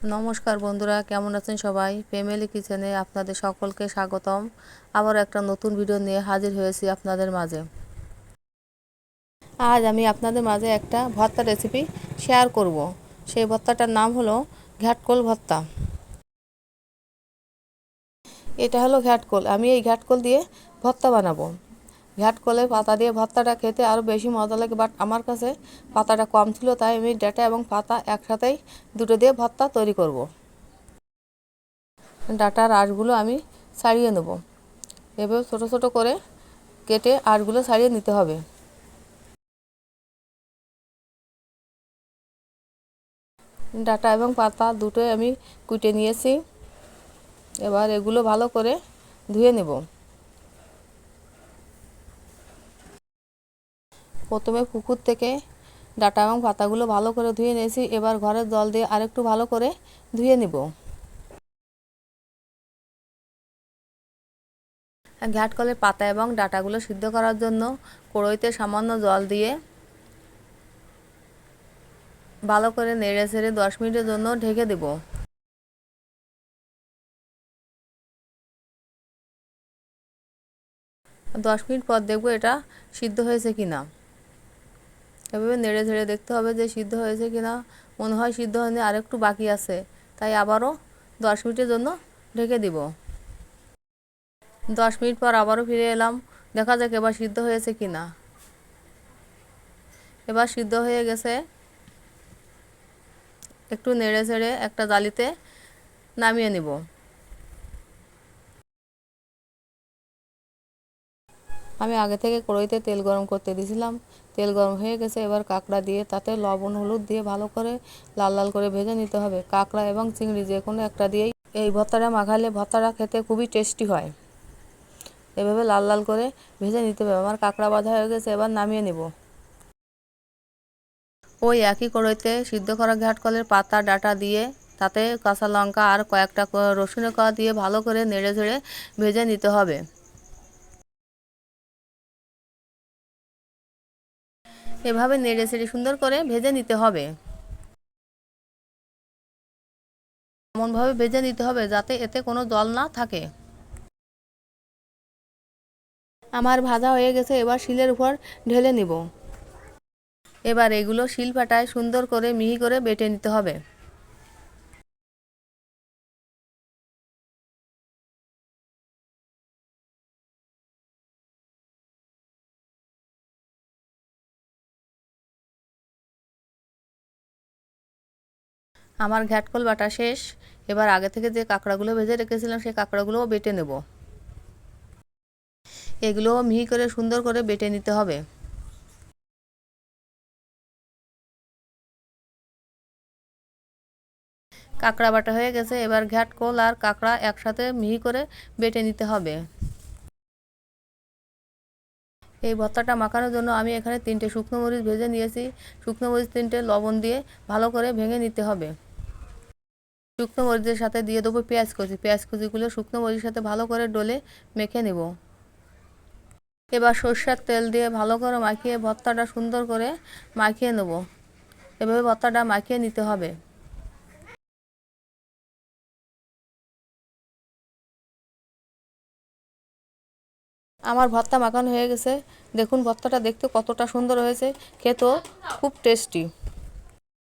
নমস্কার বন্ধুরা, কেমন আছেন সবাই? ফ্যামিলি কিচেনে আপনাদের সকলকে স্বাগতম। আবার একটা নতুন ভিডিও নিয়ে হাজির হয়েছি আপনাদের মাঝে। আজ আমি আপনাদের মাঝে একটা ভর্তা রেসিপি শেয়ার করব। সেই ভর্তাটার নাম হলো ঘ্যাটকোল ভর্তা। এটা হলো ঘ্যাটকোল। আমি এই ঘ্যাটকোল দিয়ে ভর্তা বানাবো। ঘ্যাটকলে পাতা দিয়ে ভর্তাটা খেতে আরও বেশি মজা লাগে বাট আমার কাছে পাতাটা কম ছিল, তাই আমি ডাটা এবং পাতা একসাথেই দুটো দিয়ে ভর্তা তৈরি করব। ডাটার আঁশগুলো আমি ছাড়িয়ে নেব। এভাবে ছোটো ছোটো করে কেটে আঁশগুলো ছাড়িয়ে নিতে হবে। ডাটা এবং পাতা দুটোই আমি কুটে নিয়েছি। এবার এগুলো ভালো করে ধুয়ে নেব। প্রথমে পুকুর থেকে ডাটা এবং পাতাগুলো ভালো করে ধুয়ে নিয়েছি। এবার ঘরের জল দিয়ে আরেকটু ভালো করে ধুয়ে নিব। ঘ্যাট কলের পাতা এবং ডাটাগুলো সিদ্ধ করার জন্য কড়ইতে সামান্য জল দিয়ে ভালো করে নেড়ে ছেড়ে দশ মিনিটের জন্য ঢেকে দেব। দশ মিনিট পর দেখব এটা সিদ্ধ হয়েছে কি না এভাবে নেড়ে ঝেড়ে দেখতে হবে যে সিদ্ধ হয়েছে কি না মনে হয় সিদ্ধ হয়নি, আরেকটু বাকি আছে। তাই আবারও দশ মিনিটের জন্য ঢেকে দিব। দশ মিনিট পর আবারও ফিরে এলাম। দেখা যাক এবার সিদ্ধ হয়েছে কি না এবার সিদ্ধ হয়ে গেছে। একটু নেড়ে ছেড়ে একটা জালিতে নামিয়ে নিব। আমি আগে থেকে কড়াইতে তেল গরম করতে দিয়েছিলাম। তেল গরম হয়ে গেছে, এবার কাঁকড়া দিয়ে তাতে লবণ, হলুদ দিয়ে ভালো করে লাল লাল করে ভেজে নিতে হবে। কাঁকড়া এবং চিংড়ি যে কোনো একটা দিয়েই এই ভর্তাটা মাখালে ভর্তাটা খেতে খুবই টেস্টি হয়। এভাবে লাল লাল করে ভেজে নিতে হবে। আমার কাঁকড়া বাঁধা হয়ে গেছে, এবার নামিয়ে নেব। ওই একই কড়াইতে সিদ্ধ করা ঘাট কলের পাতা, ডাটা দিয়ে তাতে কাঁচা লঙ্কা আর কয়েকটা রসুনের কড়া দিয়ে ভালো করে নেড়ে ঝেড়ে ভেজে নিতে হবে। এভাবে নেড়ে ছেড়ে সুন্দর করে ভেজে নিতে হবে। এমনভাবে ভেজে নিতে হবে যাতে এতে কোনো জল না থাকে। আমার ভাজা হয়ে গেছে, এবার শিলের উপর ঢেলে নিব। এবার এগুলো শিল পাটায় সুন্দর করে মিহি করে বেটে নিতে হবে। আমার ঘ্যাটকল বাটা শেষ। এবার আগে থেকে যে কাঁকড়াগুলো ভেজে রেখেছিলাম, সেই কাঁকড়াগুলোও বেটে নেব। এগুলোও মিহি করে সুন্দর করে বেটে নিতে হবে। কাঁকড়া বাটা হয়ে গেছে। এবার ঘ্যাটকল আর কাঁকড়া একসাথে মিহি করে বেটে নিতে হবে। এই ভর্তাটা মাখানোর জন্য আমি এখানে তিনটে শুকনো মরিচ ভেজে নিয়েছি। শুকনো মরিচ, তিনটে লবণ দিয়ে ভালো করে ভেঙে নিতে হবে। শুকনো মরিচের সাথে দিয়ে দেবো পেঁয়াজ কুচি। পেঁয়াজ কুচিগুলো শুকনো মরিচের সাথে ভালো করে ডলে মেখে নেব। এবার সর্ষের তেল দিয়ে ভালো করে মাখিয়ে ভর্তাটা সুন্দর করে মাখিয়ে নেব। এভাবে ভর্তাটা মাখিয়ে নিতে হবে। আমার ভর্তা মাখানো হয়ে গেছে। দেখুন ভর্তাটা দেখতে কতটা সুন্দর হয়েছে। খেতেও খুব টেস্টি।